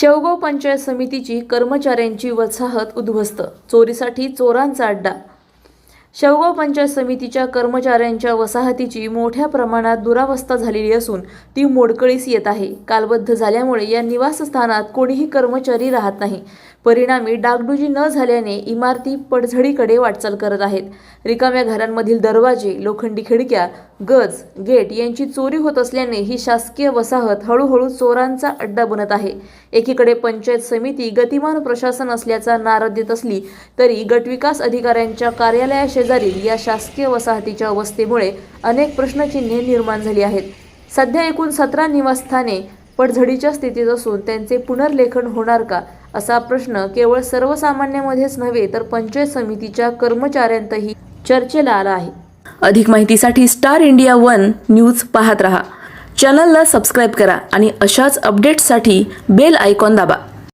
शेवगाव पंचायत समितीची कर्मचाऱ्यांची वसाहत उद्ध्वस्त. चोरीसाठी चोरांचा अड्डा शेवगाव पंचायत समितीच्या कर्मचाऱ्यांच्या वसाहतीची मोठ्या प्रमाणात दुरावस्था झालेली असून ती मोडकळीस येत आहे. कालबद्ध झाल्यामुळे या निवासस्थानात कोणीही कर्मचारी राहत नाही. परिणामी डागडुजी न झाल्याने इमारती पडझडीकडे वाटचाल करत आहेत. रिकाम्या घरांमधील दरवाजे लोखंडी खिडक्या गज गेट यांची चोरी होत असल्याने ही शासकीय वसाहत हळूहळू चोरांचा अड्डा बनत आहे. एकीकडे पंचायत समिती गतिमान प्रशासन असल्याचा नारा देत असली तरी गटविकास अधिकाऱ्यांच्या शेजारील या शासकीय वसाहतीच्या अवस्थेमुळे अनेक प्रश्नचिन्हे निर्माण झाली आहेत. सध्या एकूण सतरा निवासस्थाने पडझडीच्या स्थितीत असून त्यांचे पुनर्लेखन होणार का असा प्रश्न केवळ सर्वसामान्यांमध्येच नव्हे तर पंचायत समितीच्या कर्मचाऱ्यांतही चर्चेला आला आहे. अधिक माहितीसाठी स्टार इंडिया वन न्यूज पाहत रहा. चॅनलला सबस्क्राईब करा आणि अशाच अपडेट्ससाठी बेल आयकॉन दाबा.